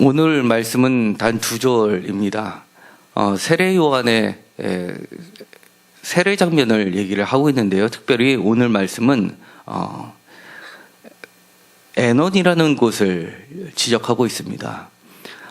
오늘 말씀은 단 두 절입니다. 어, 세례 요한의 에, 세례 장면을 얘기를 하고 있는데요. 특별히 오늘 말씀은 어, 에논이라는 곳을 지적하고 있습니다.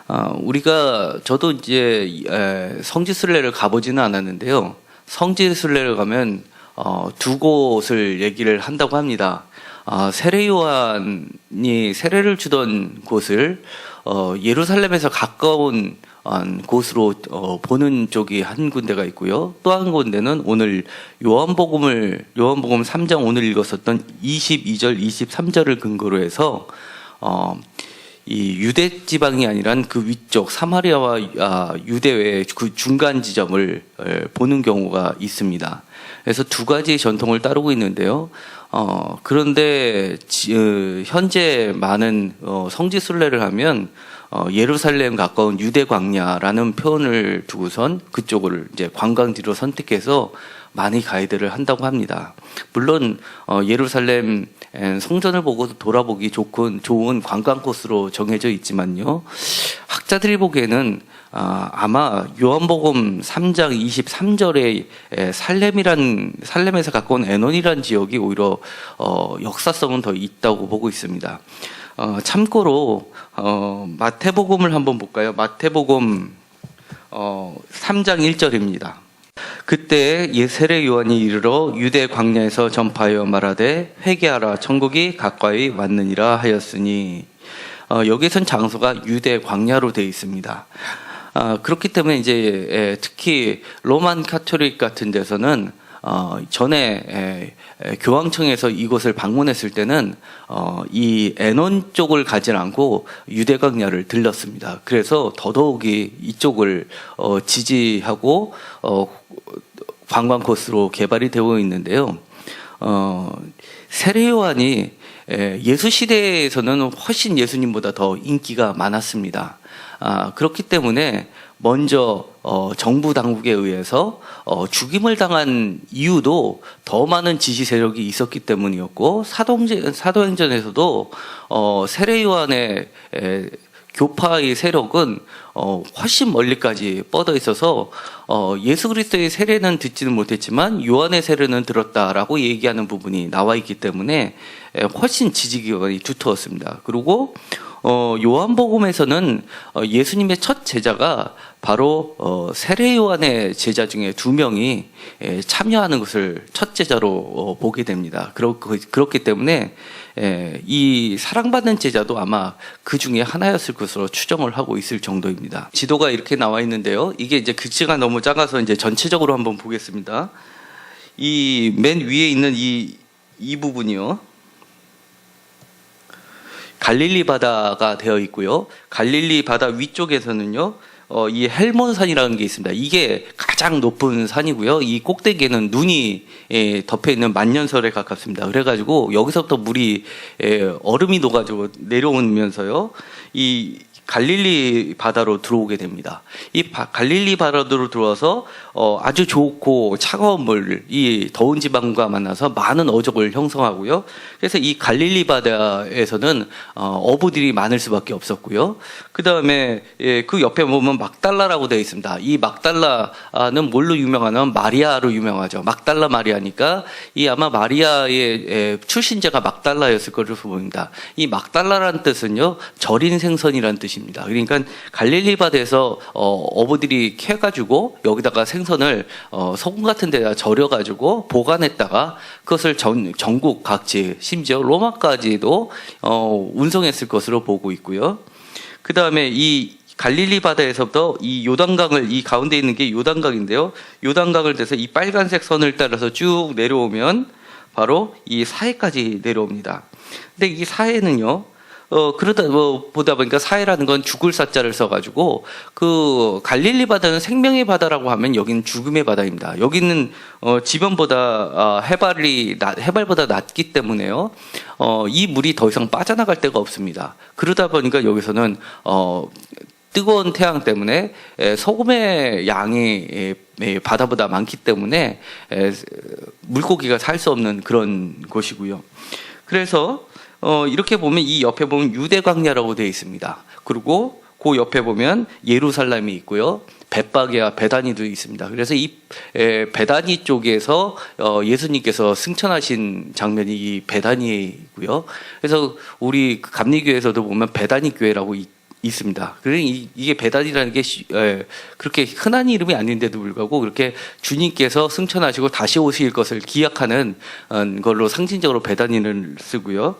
어, 우리가 저도 이제 에, 성지순례를 가보지는 않았는데요. 성지순례를 가면 어, 두 곳을 얘기를 한다고 합니다. 아, 세례 요한이 세례를 주던 곳을 어, 예루살렘에서 가까운 어, 곳으로 어, 보는 쪽이 한 군데가 있고요. 또 한 군데는 오늘 요한복음을 요한복음 3장 오늘 읽었었던 22절, 23절을 근거로 해서 어, 이 유대 지방이 아니란 그 위쪽 사마리아와 아, 유대의 그 중간 지점을 에, 보는 경우가 있습니다. 그래서 두 가지 전통을 따르고 있는데요. 어, 그런데 지, 어, 현재 많은 어, 성지 순례를 하면 어, 예루살렘 가까운 유대 광야라는 표현을 두고선 그쪽을 이제 관광지로 선택해서 많이 가이드를 한다고 합니다. 물론 어, 예루살렘 에, 성전을 보고 돌아보기 좋은 좋은 관광 코스로 정해져 있지만요. 학자들이 보기에는 아, 아마 요한복음 3장 23절에 살렘이란 살렘에서 가까운 에논이란 지역이 오히려 어, 역사성은 더 있다고 보고 있습니다. 어, 참고로 어, 마태복음을 한번 볼까요? 마태복음 어, 3장 1절입니다. 그때 예 세례 요한이 이르러 유대 광야에서 전파하여 말하되 회개하라 천국이 가까이 왔느니라 하였으니 어, 여기선 장소가 유대 광야로 되어 있습니다. 아, 그렇기 때문에 이제 에, 특히 로만 카톨릭 같은 데서는 어, 전에 에, 에, 교황청에서 이곳을 방문했을 때는 어, 이 에논 쪽을 가진 않고 유대광야를 들렀습니다. 그래서 더더욱이 이쪽을 어, 지지하고 어, 관광 코스로 개발이 되고 있는데요. 어, 세례 요한이 에, 예수 시대에서는 훨씬 예수님보다 더 인기가 많았습니다. 아, 그렇기 때문에 먼저 어, 정부 당국에 의해서 어, 죽임을 당한 이유도 더 많은 지시 세력이 있었기 때문이었고 사도행전, 사도행전에서도 어, 세례 요한의 에, 교파의 세력은 어, 훨씬 멀리까지 뻗어 있어서 어, 예수 그리스도의 세례는 듣지는 못했지만 요한의 세례는 들었다라고 얘기하는 부분이 나와 있기 때문에 에, 훨씬 지지기관이 두터웠습니다. 그리고 어, 요한복음에서는 어, 예수님의 첫 제자가 바로 어, 세례 요한의 제자 중에 두 명이 에, 참여하는 것을 첫 제자로 어, 보게 됩니다. 그렇, 그렇기 때문에 에, 이 사랑받는 제자도 아마 그 중에 하나였을 것으로 추정을 하고 있을 정도입니다. 지도가 이렇게 나와 있는데요. 이게 이제 글씨가 너무 작아서 이제 전체적으로 한번 보겠습니다. 이 맨 위에 있는 이, 이 부분이요. 갈릴리 바다가 되어 있고요. 갈릴리 바다 위쪽에서는요. 어, 이 헬몬산이라는 게 있습니다. 이게 가장 높은 산이고요. 이 꼭대기에는 눈이 예, 덮여 있는 만년설에 가깝습니다. 그래가지고 여기서부터 물이 예, 얼음이 녹아지고 내려오면서요. 이 갈릴리 바다로 들어오게 됩니다. 이 바, 갈릴리 바다로 들어와서 어, 아주 좋고 차가운 물, 이 더운 지방과 만나서 많은 어족을 형성하고요. 그래서 이 갈릴리 바다에서는 어, 부들이 많을 수밖에 없었고요. 그 다음에 예, 그 옆에 보면 막달라라고 되어 있습니다. 이 막달라는 뭘로 유명하냐면 마리아로 유명하죠. 막달라 마리아니까 이 아마 마리아의 예, 출신자가 막달라였을 것으로 보입니다. 이 막달라라는 뜻은요 절인 생선이라는 뜻입니다. 것입니다. 그러니까 갈릴리 바다에서 어, 어부들이 캐가지고 여기다가 생선을 어, 소금 같은 데다 절여가지고 보관했다가 그것을 전, 전국 각지 심지어 로마까지도 어, 운송했을 것으로 보고 있고요. 그 다음에 이 갈릴리 바다에서부터 이 요단강을 이 가운데 있는 게 요단강인데요. 요단강을 대서 이 빨간색 선을 따라서 쭉 내려오면 바로 이 사해까지 내려옵니다. 근데 이 사해는요. 어, 그러다 뭐 보다 보니까 사해라는 건 죽을 사자를 써가지고 그 갈릴리 바다는 생명의 바다라고 하면 여기는 죽음의 바다입니다. 여기는 어, 지변보다 어, 해발이 낮, 해발보다 낮기 때문에요. 어, 이 물이 더 이상 빠져나갈 데가 없습니다. 그러다 보니까 여기서는 어, 뜨거운 태양 때문에 소금의 양이 바다보다 많기 때문에 물고기가 살 수 없는 그런 곳이고요. 그래서 어, 이렇게 보면 이 옆에 보면 유대 광야라고 되어 있습니다. 그리고 그 옆에 보면 예루살렘이 있고요. 벳바게와 베다니도 있습니다. 그래서 이 에, 베다니 쪽에서 어, 예수님께서 승천하신 장면이 이 베다니이고요. 그래서 우리 감리교에서도 보면 베다니 교회라고 있, 있습니다. 그러니 이- 이게 베다니라는 게 그렇게 흔한 이름이 아닌데도 불구하고 그렇게 주님께서 승천하시고 다시 오실 것을 기약하는 어, 걸로 상징적으로 베다니를 쓰고요.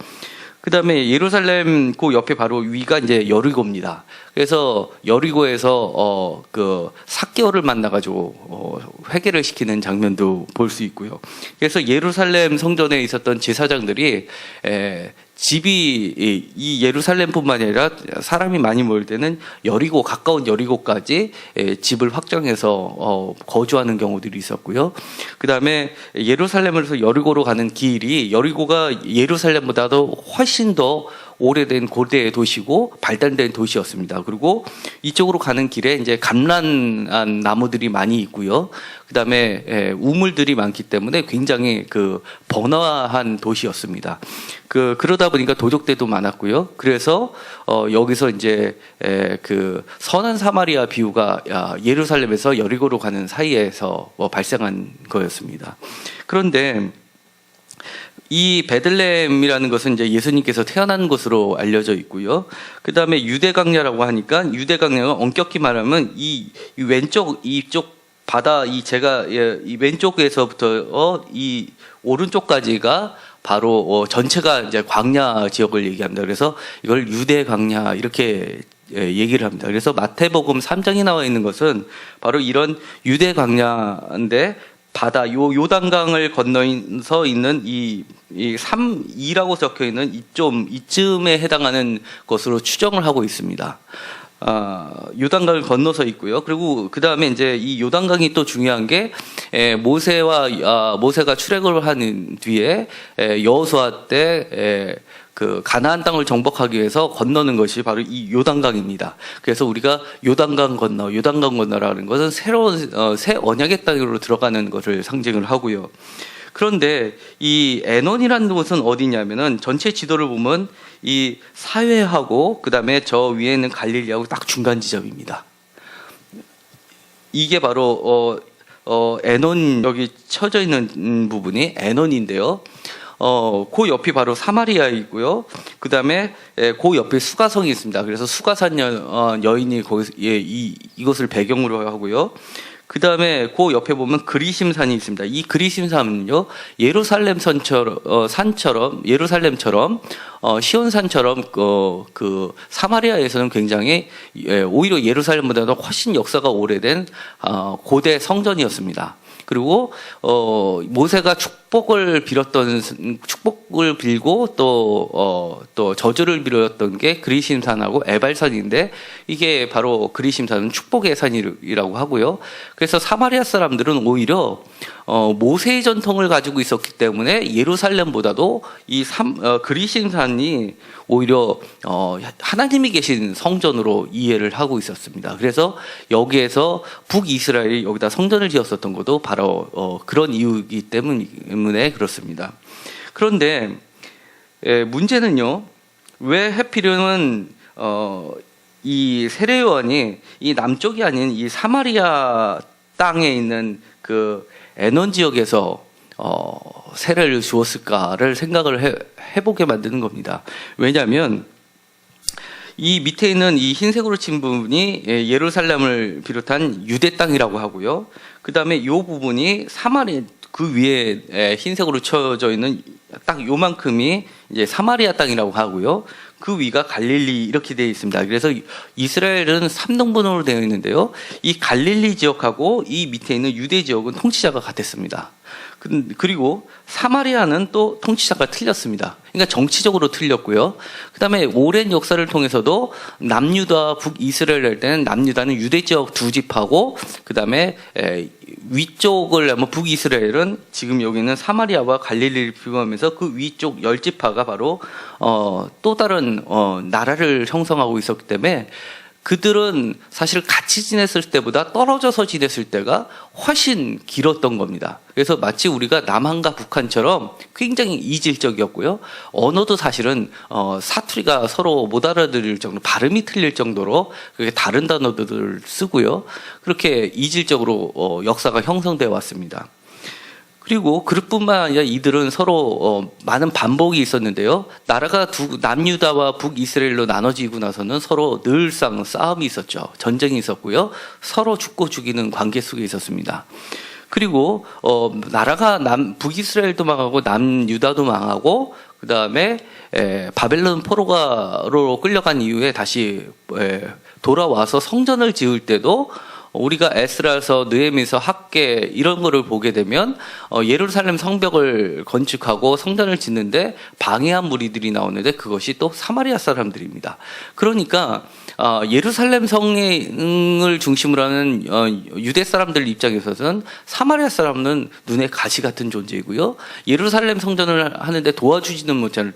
그 다음에 예루살렘 그 옆에 바로 위가 이제 여리고입니다. 그래서 여리고에서 어 그 사개월을 만나가지고 어 회개를 시키는 장면도 볼 수 있고요. 그래서 예루살렘 성전에 있었던 제사장들이 에 집이 이- 이 예루살렘뿐만 아니라 사람이 많이 모일 때는 여리고 가까운 여리고까지 에, 집을 확정해서 어, 거주하는 경우들이 있었고요. 그 다음에 예루살렘에서 여리고로 가는 길이 여리고가 예루살렘보다도 훨씬 더 오래된 고대 도시고 발달된 도시였습니다. 그리고 이쪽으로 가는 길에 이제 감란한 나무들이 많이 있고요. 그다음에 예, 우물들이 많기 때문에 굉장히 그 번화한 도시였습니다. 그 그러다 보니까 도적대도 많았고요. 그래서 어 여기서 이제 에, 그 선한 사마리아 비유가 야, 예루살렘에서 여리고로 가는 사이에서 뭐 발생한 거였습니다. 그런데 이 베들레헴이라는 것은 이제 예수님께서 태어난 곳으로 알려져 있고요. 그 다음에 유대 강야라고 하니까 유대 강야가 엄격히 말하면 이, 이 왼쪽 이쪽 바다 이 제가 예, 이 왼쪽에서부터 어, 이 오른쪽까지가 바로 어, 전체가 이제 광야 지역을 얘기합니다. 그래서 이걸 유대 광야 이렇게 예, 얘기를 합니다. 그래서 마태복음 3장에 나와 있는 것은 바로 이런 유대 광야인데 바다 요 요단강을 건너서 있는 이, 이 3, 2라고 적혀 있는 이좀 이쯤에 해당하는 것으로 추정을 하고 있습니다. 아, 요단강을 건너서 있고요. 그리고 그 다음에 이제 이 요단강이 또 중요한 게 에, 모세와 아, 모세가 출애굽을 하는 뒤에 에, 여호수아 때 에, 그 가나안 땅을 정복하기 위해서 건너는 것이 바로 이 요단강입니다. 그래서 우리가 요단강 건너, 요단강 건너라는 것은 새로운 어, 새 언약의 땅으로 들어가는 것을 상징을 하고요. 그런데 이 에논이라는 곳은 어디냐면은 전체 지도를 보면 이 사회하고 그다음에 저 위에 있는 갈릴리하고 딱 중간 지점입니다. 이게 바로 어, 어 에논 여기 쳐져 있는 음, 부분이 에논인데요. 어, 그 옆이 바로 사마리아이고요. 그 다음에 그 옆에 수가성이 있습니다. 그래서 수가산 여, 어, 여인이 거기서 예, 이 이것을 배경으로 하고요. 그 다음에 그 옆에 보면 그리심산이 있습니다. 이 그리심산은요 예루살렘 산처럼 어, 산처럼 예루살렘처럼 어, 시온산처럼 어, 그 사마리아에서는 굉장히 예, 오히려 예루살렘보다도 훨씬 역사가 오래된 어, 고대 성전이었습니다. 그리고 어 모세가 축 복을 빌었던 축복을 빌고 또어 또 저주를 빌었던 게 그리심산하고 에발산인데 이게 바로 그리심산은 축복의 산이라고 하고요. 그래서 사마리아 사람들은 오히려 어 모세의 전통을 가지고 있었기 때문에 예루살렘보다도 이 삼, 어, 그리심산이 오히려 어 하나님이 계신 성전으로 이해를 하고 있었습니다. 그래서 여기에서 북이스라엘이 여기다 성전을 지었었던 것도 바로 어 그런 이유이기 때문 에 그렇습니다. 그런데 에, 문제는요. 왜 해필이면 어이 세례요한이 이 남쪽이 아닌 이 사마리아 땅에 있는 그 에논 지역에서 어, 세례를 주었을까를 생각을 해, 해보게 만드는 겁니다. 왜냐하면 이 밑에 있는 이 흰색으로 친 부분이 예, 예루살렘을 비롯한 유대 땅이라고 하고요. 그 다음에 이 부분이 사마리 그 위에 예, 흰색으로 쳐져 있는 딱 요만큼이 이제 사마리아 땅이라고 하고요. 그 위가 갈릴리 이렇게 되어 있습니다. 그래서 이스라엘은 3등분으로 되어 있는데요. 이 갈릴리 지역하고 이 밑에 있는 유대 지역은 통치자가 같았습니다. 그- 그리고 사마리아는 또 통치자가 틀렸습니다. 그러니까 정치적으로 틀렸고요. 그 다음에 오랜 역사를 통해서도 남유다, 북이스라엘 할 때는 남유다는 유대 지역 두 집하고 그 다음에 위쪽을 북이스라엘은 지금 여기는 사마리아와 갈릴리를 비교하면서 그 위쪽 열 지파가 바로 어, 또 다른 어, 나라를 형성하고 있었기 때문에 그들은 사실 같이 지냈을 때보다 떨어져서 지냈을 때가 훨씬 길었던 겁니다. 그래서 마치 우리가 남한과 북한처럼 굉장히 이질적이었고요. 언어도 사실은 어, 사투리가 서로 못 알아들을 정도, 발음이 틀릴 정도로 그게 다른 단어들을 쓰고요. 그렇게 이질적으로 어, 역사가 형성되어 왔습니다. 그리고 그뿐만 아니라 이들은 서로 어, 많은 반복이 있었는데요. 나라가 두, 남유다와 북이스라엘로 나눠지고 나서는 서로 늘상 싸움이 있었죠. 전쟁이 있었고요. 서로 죽고 죽이는 관계 속에 있었습니다. 그리고 어, 나라가 남 북이스라엘도 망하고 남유다도 망하고 그 다음에 바벨론 포로가로 끌려간 이후에 다시 에, 돌아와서 성전을 지을 때도 우리가 에스라서 느헤미서 학계 이런 거를 보게 되면 어, 예루살렘 성벽을 건축하고 성전을 짓는데 방해한 무리들이 나오는데 그것이 또 사마리아 사람들입니다. 그러니까 어, 예루살렘 성을 중심으로 하는 어, 유대 사람들 입장에서는 사마리아 사람은 눈에 가시 같은 존재이고요. 예루살렘 성전을 하는데 도와주지는 못할,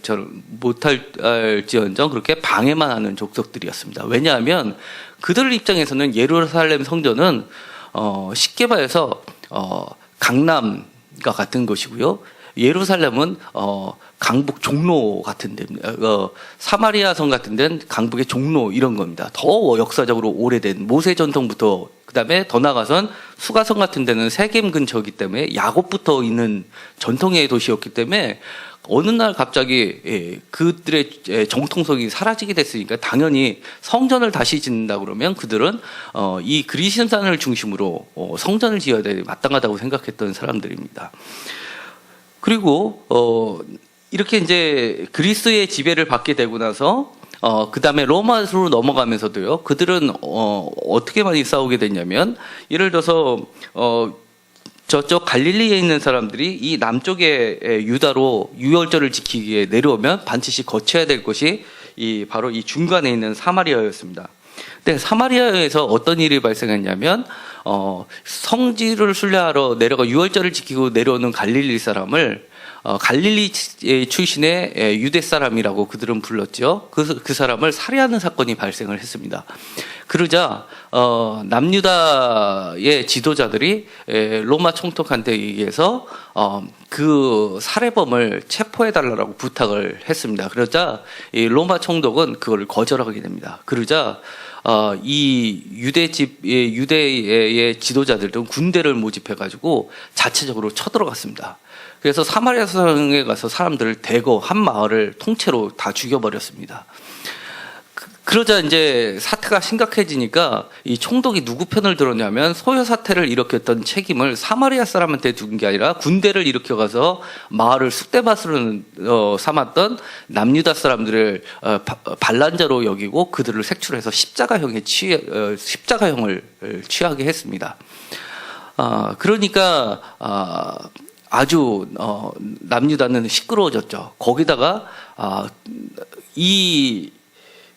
못할지언정 그렇게 방해만 하는 족속들이었습니다. 왜냐하면 그들 입장에서는 예루살렘 성전은 어, 쉽게 말해서 어, 강남과 같은 것이고요. 예루살렘은 어, 강북 종로 같은 데입니다. 어, 사마리아 성 같은 데는 강북의 종로 이런 겁니다. 더 역사적으로 오래된 모세 전통부터 그다음에 더 나가선 수가성 같은 데는 세겜 근처이기 때문에 야곱부터 있는 전통의 도시였기 때문에 어느 날 갑자기 예, 그들의 예, 정통성이 사라지게 됐으니까 당연히 성전을 다시 짓는다 그러면 그들은 어, 이 그리신산을 중심으로 어, 성전을 지어야 돼 마땅하다고 생각했던 사람들입니다. 그리고 어, 이렇게 이제 그리스의 지배를 받게 되고 나서 어, 그 다음에 로마로 넘어가면서도요, 그들은, 어, 어떻게 많이 싸우게 됐냐면, 예를 들어서, 어, 저쪽 갈릴리에 있는 사람들이 이 남쪽의 유다로 유월절을 지키기 위해 내려오면 반드시 거쳐야 될 곳이 이 바로 이 중간에 있는 사마리아였습니다. 근데 사마리아에서 어떤 일이 발생했냐면 어, 성지를 순례하러 내려가 유월절을 지키고 내려오는 갈릴리 사람을 어, 갈릴리 출신의 유대 사람이라고 그들은 불렀죠. 그, 그 사람을 살해하는 사건이 발생을 했습니다. 그러자 어, 남유다의 지도자들이 에, 로마 총독한테 의해서 어, 그 살해범을 체포해 달라고 부탁을 했습니다. 그러자 이 로마 총독은 그걸 거절하게 됩니다. 그러자 어, 이 유대 집 유대의 지도자들도 군대를 모집해 가지고 자체적으로 쳐들어갔습니다. 그래서 사마리아 성에 가서 사람들을 대거 한 마을을 통째로 다 죽여버렸습니다. 그러자 이제 사태가 심각해지니까 이 총독이 누구 편을 들었냐면 소요 사태를 일으켰던 책임을 사마리아 사람한테 둔 게 아니라 군대를 일으켜 가서 마을을 쑥대밭으로 어, 삼았던 남유다 사람들을 어, 반란자로 여기고 그들을 색출해서 십자가형에 취 어, 십자가형을 취하게 했습니다. 아 그러니까 아. 아주 어, 남유다는 시끄러워졌죠. 거기다가 아, 이,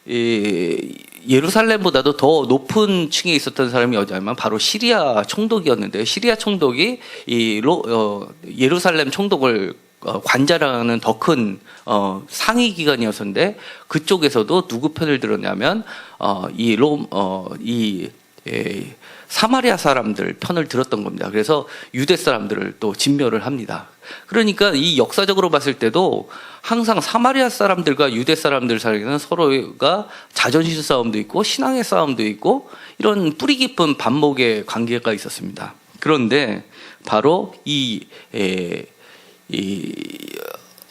이 예루살렘보다도 더 높은 층에 있었던 사람이 어디냐면 바로 시리아 총독이었는데 시리아 총독이 이 로, 어, 예루살렘 총독을 어, 관자라는 더큰 어, 상위 기관이었는데 그쪽에서도 누구 편을 들었냐면 어, 이 롬, 어, 이 예, 사마리아 사람들 편을 들었던 겁니다. 그래서 유대 사람들을 또 진멸을 합니다. 그러니까 이 역사적으로 봤을 때도 항상 사마리아 사람들과 유대 사람들 사이에는 서로가 자존심 싸움도 있고 신앙의 싸움도 있고 이런 뿌리 깊은 반목의 관계가 있었습니다. 그런데 바로 이, 에, 이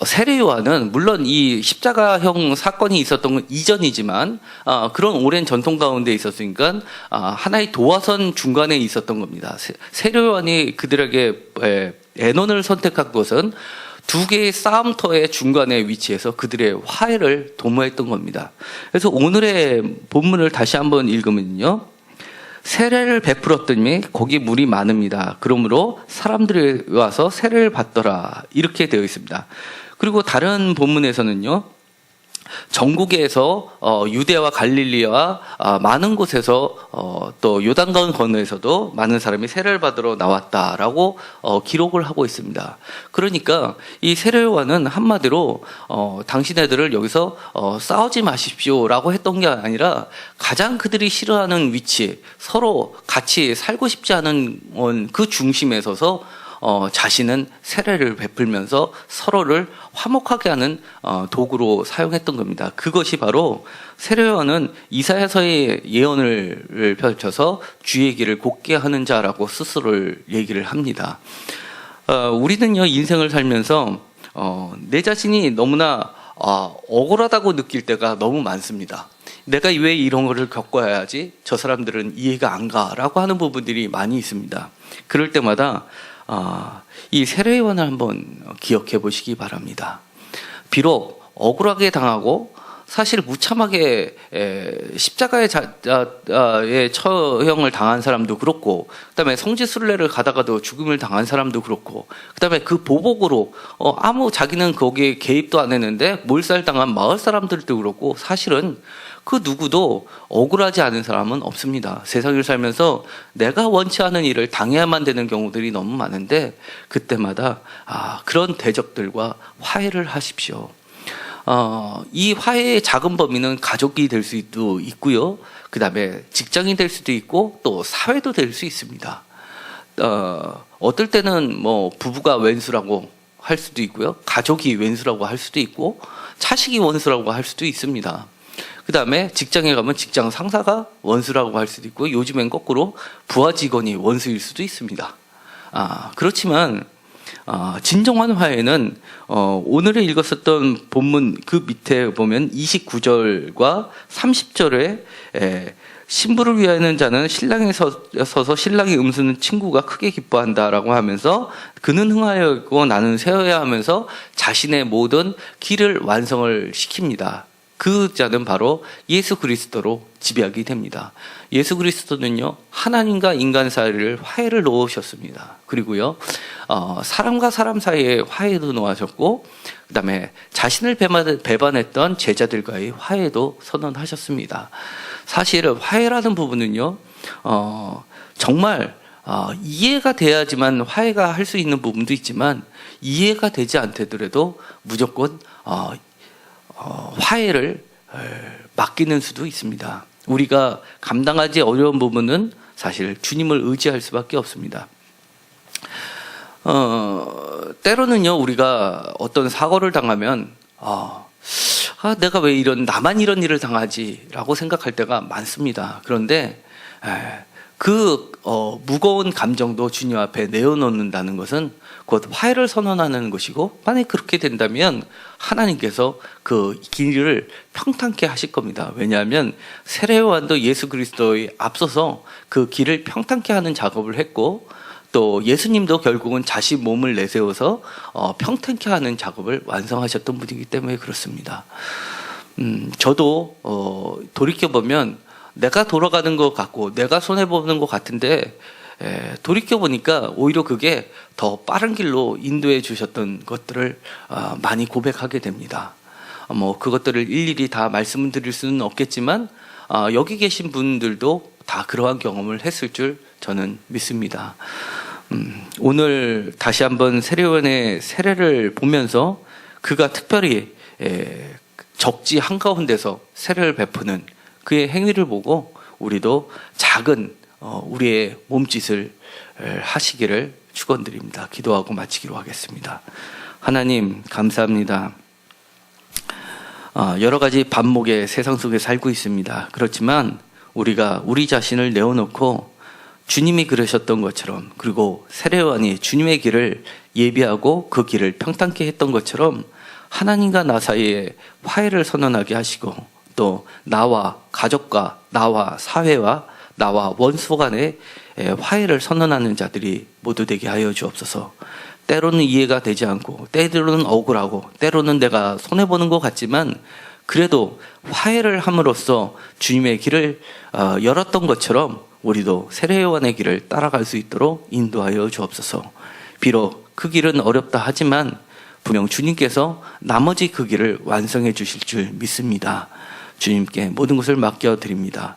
세례 요한은 물론 이 십자가형 사건이 있었던 건 이전이지만 아, 그런 오랜 전통 가운데 있었으니까 아, 하나의 도화선 중간에 있었던 겁니다. 세례 요한이 그들에게 에, 애논을 선택한 것은 두 개의 싸움터의 중간에 위치해서 그들의 화해를 도모했던 겁니다. 그래서 오늘의 본문을 다시 한번 읽으면요. 세례를 베풀었더니 거기 물이 많습니다. 그러므로 사람들이 와서 세례를 받더라. 이렇게 되어 있습니다. 그리고 다른 본문에서는요. 전국에서 어, 유대와 갈릴리와 아, 많은 곳에서 어, 또 요단강 건너에서도 많은 사람이 세례를 받으러 나왔다라고 어, 기록을 하고 있습니다. 그러니까 이 세례 요한은 한마디로 어, 당신네들을 여기서 어, 싸우지 마십시오라고 했던 게 아니라 가장 그들이 싫어하는 위치 서로 같이 살고 싶지 않은 어, 그 중심에 서서 어, 자신은 세례를 베풀면서 서로를 화목하게 하는 어, 도구로 사용했던 겁니다. 그것이 바로 세례요한은 이사야서의 예언을 펼쳐서 주의 길을 곧게 하는 자라고 스스로를 얘기를 합니다. 어, 우리는요 인생을 살면서 어, 내 자신이 너무나 어, 억울하다고 느낄 때가 너무 많습니다. 내가 왜 이런 거를 겪어야지 저 사람들은 이해가 안 가라고 하는 부분들이 많이 있습니다. 그럴 때마다 아, 이 세례요한을 한번 기억해 보시기 바랍니다. 비록 억울하게 당하고 사실 무참하게 에, 십자가의 자, 아, 아, 에 처형을 당한 사람도 그렇고 그다음에 성지순례를 가다가도 죽음을 당한 사람도 그렇고 그다음에 그 보복으로 어, 아무 자기는 거기에 개입도 안 했는데 몰살당한 마을 사람들도 그렇고 사실은 그 누구도 억울하지 않은 사람은 없습니다. 세상을 살면서 내가 원치 않은 일을 당해야만 되는 경우들이 너무 많은데 그때마다 아, 그런 대적들과 화해를 하십시오. 어, 이 화해의 작은 범위는 가족이 될 수도 있고요. 그 다음에 직장이 될 수도 있고 또 사회도 될 수 있습니다. 어, 어떨 때는 뭐 부부가 왼수라고 할 수도 있고요. 가족이 왼수라고 할 수도 있고 차식이 원수라고 할 수도 있습니다. 그 다음에 직장에 가면 직장 상사가 원수라고 할 수도 있고 요즘엔 거꾸로 부하 직원이 원수일 수도 있습니다. 아, 그렇지만 아, 진정한 화해는 어, 오늘에 읽었었던 본문 그 밑에 보면 29절과 30절에 에, 신부를 위하는 자는 신랑에 서, 서서 신랑이 음수는 친구가 크게 기뻐한다라고 하면서 그는 흥하였고 나는 세어야 하면서 자신의 모든 길을 완성을 시킵니다. 그 자는 바로 예수 그리스도로 지배하게 됩니다. 예수 그리스도는요 하나님과 인간 사이를 화해를 놓으셨습니다. 그리고요 어, 사람과 사람 사이에 화해도 놓으셨고 그 다음에 자신을 배반했던 제자들과의 화해도 선언하셨습니다. 사실 화해라는 부분은요 어, 정말 어, 이해가 돼야지만 화해가 할 수 있는 부분도 있지만 이해가 되지 않더라도 무조건 어, 어, 화해를 맡기는 수도 있습니다. 우리가 감당하지 어려운 부분은 사실 주님을 의지할 수밖에 없습니다. 어, 때로는요, 우리가 어떤 사고를 당하면, 어, 아, 내가 왜 이런, 나만 이런 일을 당하지라고 생각할 때가 많습니다. 그런데, 에, 그, 어, 무거운 감정도 주님 앞에 내어놓는다는 것은 곧 화해를 선언하는 것이고 만약 그렇게 된다면 하나님께서 그 길을 평탄케 하실 겁니다. 왜냐하면 세례요한도 예수 그리스도에 앞서서 그 길을 평탄케 하는 작업을 했고 또 예수님도 결국은 자신 몸을 내세워서 어, 평탄케 하는 작업을 완성하셨던 분이기 때문에 그렇습니다. 음, 저도 어, 돌이켜 보면 내가 돌아가는 것 같고 내가 손해 보는 것 같은데 에, 돌이켜 보니까 오히려 그게 더 빠른 길로 인도해 주셨던 것들을 어, 많이 고백하게 됩니다. 어, 뭐 그것들을 일일이 다 말씀드릴 수는 없겠지만 어, 여기 계신 분들도 다 그러한 경험을 했을 줄 저는 믿습니다. 음, 오늘 다시 한번 세례원의 세례를 보면서 그가 특별히 에, 적지 한가운데서 세례를 베푸는 그의 행위를 보고 우리도 작은 어, 우리의 몸짓을 하시기를 축원드립니다. 기도하고 마치기로 하겠습니다. 하나님 감사합니다. 어, 여러 가지 반목의 세상 속에 살고 있습니다. 그렇지만 우리가 우리 자신을 내어놓고 주님이 그러셨던 것처럼 그리고 세례원이 주님의 길을 예비하고 그 길을 평탄케 했던 것처럼 하나님과 나 사이에 화해를 선언하게 하시고 또 나와 가족과 나와 사회와 나와 원수 간에 예, 화해를 선언하는 자들이 모두 되게 하여 주옵소서. 때로는 이해가 되지 않고 때로는 억울하고 때로는 내가 손해 보는 것 같지만 그래도 화해를 함으로써 주님의 길을 어, 열었던 것처럼 우리도 세례요한의 길을 따라갈 수 있도록 인도하여 주옵소서. 비록 그 길은 어렵다 하지만 분명 주님께서 나머지 그 길을 완성해 주실 줄 믿습니다. 주님께 모든 것을 맡겨 드립니다.